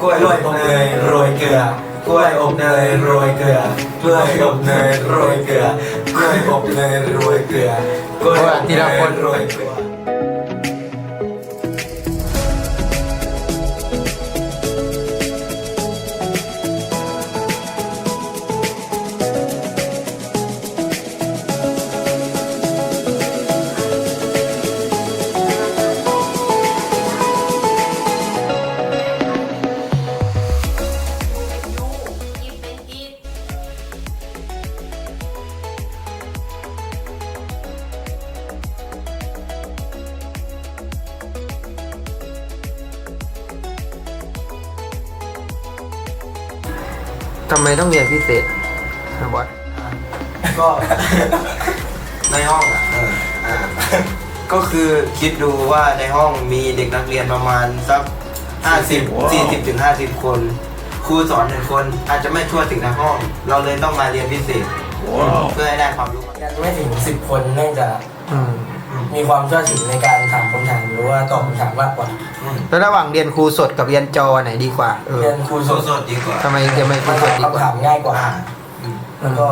กล้วยอบเนยโรยเกลือกล้วยอบเนยโรยเกลือกล้วยอบเนยโรยเกลือกล้วยอบเนยโรยเกลือกล้วยอบเนยโรยเกลือ ทำไมต้องเรียนพิเศษนะบอสก็ ในห้องอะเอออ่าก็คือคิดดูว่าในห้องมีเด็กนักเรียนประมาณสักห้าสิบสี่สิบถึงห้าสิบคน ครูสอนหนึ่งคนอาจจะไม่ทั่วถึงทั้งห้อง เราเลยต้องมาเรียนพิเศษ เพื่อให้ได้ความรู้ ยังไม่ถึงสิบคนเนื่องจาก อืม มีความเชื่อถือในการถามคำถามหรือว่าตอบคำถามมากกว่าอืมแล้วระหว่างเรียนครูสดกับเรียนจอไหนดีกว่าเออเรียนครูสสดดๆดีกว่าทำไมจะไม่ครูมันสดถามดีกว่าคำถามง่ายกว่าอ่าอืมแล้วก็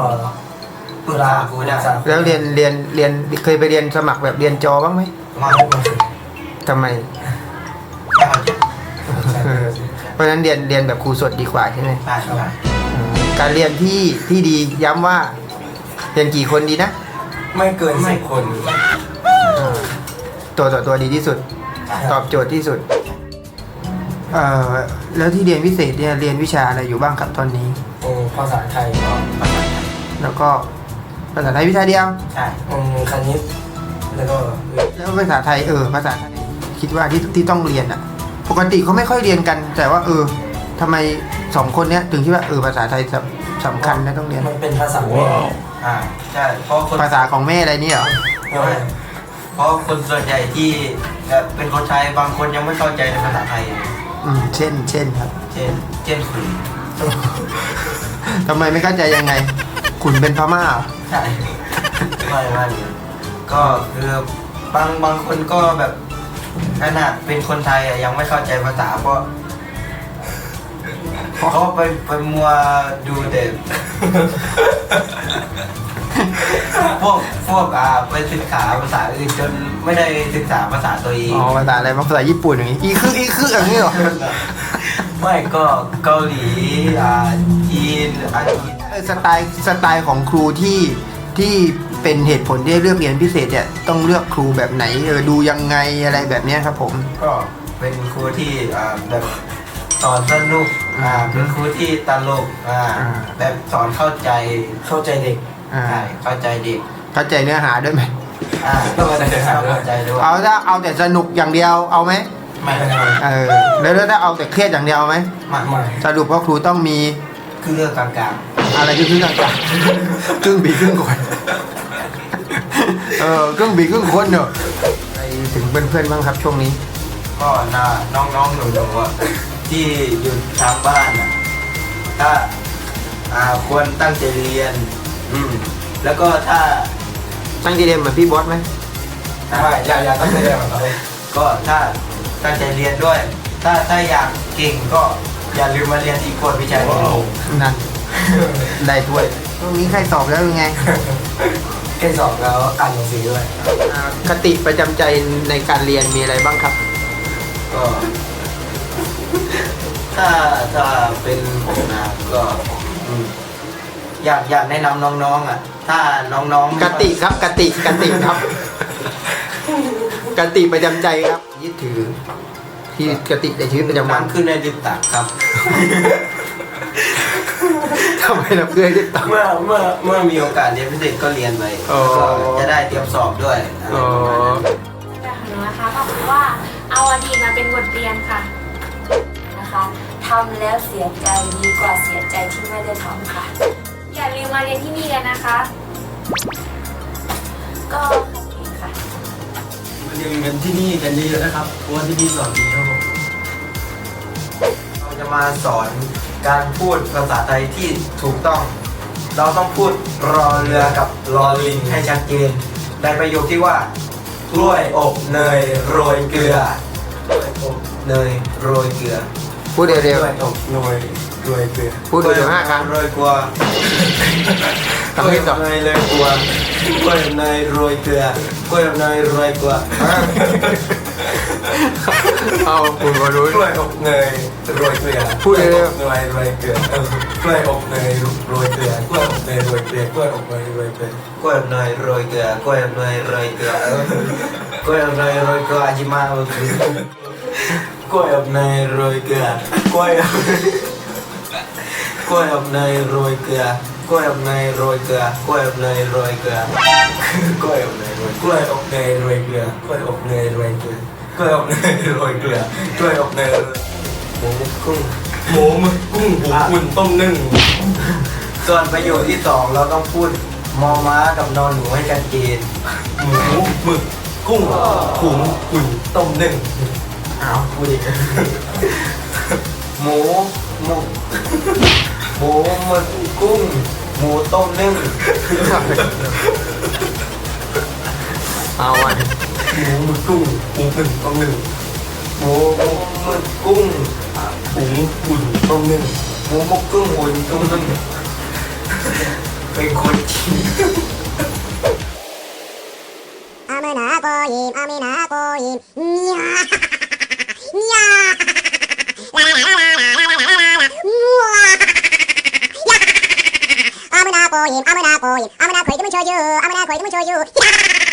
ปรึกษาครูได้ปรึกษาแล้วเรียนเรียนเรียนเคยไปเรียนสมัครแบบเรียนจอบ้างไหมมาทำไมไม่เข้าใจเออเพราะฉะนั้นเรียนเรียนแบบครูสดดีกว่าใช่ไหมใช่ใช่อืมการเรียนที่ที่ดีย้ำว่าเรียนกี่คนดีนะ ไม่เกินสิบคน ตัวต่อตัวดีที่สุด ตอบโจทย์ที่สุดเอ่อแล้วที่เรียนพิเศษเนี่ยเรียนวิชาอะไรอยู่บ้างครับตอนนี้อืมภาษาไทยแล้วก็ภาษาไทยวิชาเดียว ใช่อืมคณิตแล้วก็แล้วภาษาไทยเออภาษาไทยคิดว่าที่ที่ต้องเรียนอะ ปกติเขาไม่ค่อยเรียนกัน แต่ว่า เออทำไมสองคนเนี้ยถึงคิดว่าเออภาษาไทยสำสำคัญนะต้องเรียน มันเป็นภาษาแม่อ่าใช่เพราะคนภาษาของแม่อะไรเนี่ยเหรอไม่ เพราะคนส่วนใหญ่ที่แบบเป็นคนไทยบางคนยังไม่เข้าใจในภาษาไทย อืมเช่น เช่นครับ เช่นเช่นคุณทำไมไม่เข้าใจยังไง คุณเป็นพม่าเหรอใช่ไม่ไม่ก็คือบางบางคนก็แบบขนาดเป็นคนไทยอะยังไม่เข้าใจภาษา เพราะเพราะเขาไปไปมัวดูแต่ พวกพวกอ่าไปศึกษาภาษาอื่นจนไม่ได้ศึกษาภาษาตัวเองอ๋อภาษาอะไรภาษาญี่ปุ่นอย่างงี้อีคืออีคืออย่างนี้เหรอไม่ก็เกาหลีอ่าจีนอังกฤษเออสไตล์สไตล์ของครูที่ที่เป็นเหตุผลที่เลือกเรียนพิเศษเนี่ยต้องเลือกครูแบบไหนเออดูยังไงอะไรแบบเนี้ยครับผม ก็เป็นครูที่อ่าแบบสอนสนุกอ่าเป็นครูที่ตลกอ่าอ่าแบบสอนเข้าใจเข้าใจเด็ก อ่าใช่เข้าใจเด็กเข้าใจเนื้อหาด้วยไหมอ่าต้องเข้าใจเด็กด้วยเข้าใจด้วยเอาถ้าเอาแต่สนุกอย่างเดียวเอาไหมไม่เออแล้วแล้วถ้าเอาแต่เครียดอย่างเดียวเอาไหมไม่ไม่สรุปว่าครูต้องมีคือเรื่องกลางอะไรที่ครึ่งกลางๆครึ่งบีครึ่งคนเออครึ่งบีครึ่งคนเนอะไปถึงเพื่อนๆบ้างครับช่วงนี้ๆก็น่าน้องๆหนูๆอะที่อยู่ทางบ้านอะถ้าอ่าควรตั้งใจเรียน อืมแล้วก็ถ้าตั้งใจเรียนเหมือนพี่บอสไหมไม่อย่าอย่าต้องใจเด็กของเขาก็ถ้าตั้งใจเรียนด้วย ถ้าถ้าอยากเก่งก็อย่าลืมมาเรียนอีกคนวิชาหนึ่งนั่นได้ถ้วยช่วงนี้ใครสอบแล้วยังไงแค่สอบแล้วอ่านหนังสือด้วยอ่าคติประจำใจในการเรียนมีอะไรบ้างครับ ก็ ถ้าถ้าเป็นผมนะก็อืม อยากอยากแนะนำน้องๆอะ ถ้าน้องๆกติครับกติกติครับ กติประจำใจครับ ยึดถือที่กติในชีวิตประจำวันน้ำขึ้นในดิบตักครับ ทำไมเราเพื่อนที่ต้องเมื่อเมื่อเมื่อมีโอกาสเรียนพิเศษก็เรียนไปอ๋อ แล้วก็จะได้เตรียมสอบด้วยอะไรอ๋อแต่ของหนูนะคะก็คือว่าเอาอดีตมาเป็นบทเรียนค่ะ นะคะทำแล้วเสียใจดีกว่าเสียใจที่ไม่ได้ทำค่ะ อย่าลืมมาเรียนที่นี่กันนะคะ ก็ค่ะเรียนกันที่นี่กันเยอะๆนะครับเพราะว่าที่นี่สอนดีครับผมเราจะมาสอนการพูดภาษาไทยที่ถูกต้อง เราต้องพูดรอเรือกับรอลิงให้ชัดเจนในประโยคที่ว่ากล้วยอบเนยโรยเกลือกล้วยอบเนยโรยเกลือพูดเร็วกล้วยอบหน่วย รวยเกลือๆพูดเร็วๆห้าครั้งโรยกลัวคำที่สองกล้วยบเนยเลยกลัวกล้วยแบบเนยโรยเกลือกล้วยแบบเนยโรยกลัวเอาคุณมารู้ กล้วยอบเนยโรยเกลือพูดเร็ว กล้วยอบเนยโรยเกลือเออกล้วยอบเนยโรยเกลือกล้วยอบเนยโรยเกลือกล้วยอบเนยโรยเกลือกล้วยแบบเนยโรยเกลือกล้วยแบบเนยโรยเกลือเออกล้วยแบบเนยโรยเกลืออาจิมาเออกล้วยอบเนยโรยเกลือกล้วยอบ กล้วยแบเนยโรยเกลือกล้วยแบเนยโรยเกลือกล้วยแบเนยโรยเกลือกล้วยอบเนยโรยกล้วยอบเนยโรยเกลือกล้วยอบเนยโรยเกลือกล้วยอบเนยโรยเกลือกล้วยอบเนยหมูกุ้งหมูมึกกุ้งหมูอุ่นต้มนึ่งส่วนประโยคที่สองเราต้องพูดมอม้ากับนอนหนูให้ชัดเจนหมูหมึกกุ้งหุงอุ่นต้มนึ่งอ้าวพูดอีกหมูหมู หมูมันกุ้ง หมูต้มนึ่งเอาไว้หมูมันกุ้งหมูหนึ่งต้มหนึ่งหมูมันกุ้งหมูหุ่นต้มนึ่งหมูมักกุ้งหุ่นต้มนึ่งเป็นคนจีนอามินาโกยิมอามินาโกยิมเนียเนีย 고임 아무나 고임 아무나 골드문 쳐주 아무나 골드문 쳐주